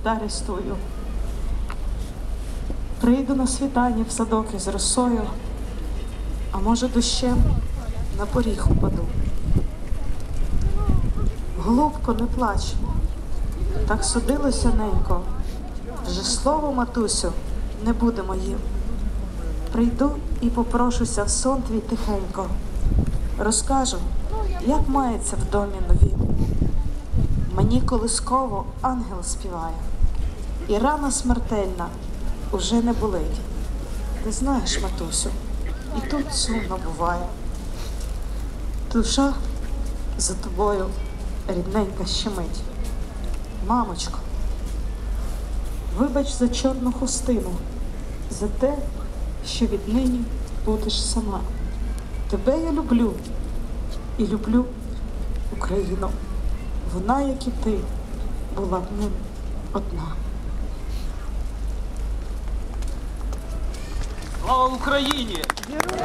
старість твою. Прийду на світанні в садок із росою, а може дощем на поріг упаду. Голубко, не плач, так судилося ненько, вже слово, матусю, не буде моїм. Прийду і попрошуся в сон твій тихенько, розкажу, як мається в домі новім. Мені колисково ангел співає, і рана смертельна уже не болить. Ти знаєш, матусю, і тут сумно буває. Душа за тобою рідненька щемить. Мамочко, вибач за чорну хустину, за те, що віднині будеш сама. Тебе я люблю і люблю Україну. Вона, як і ти, була в ним одна. Слава Україні! Героям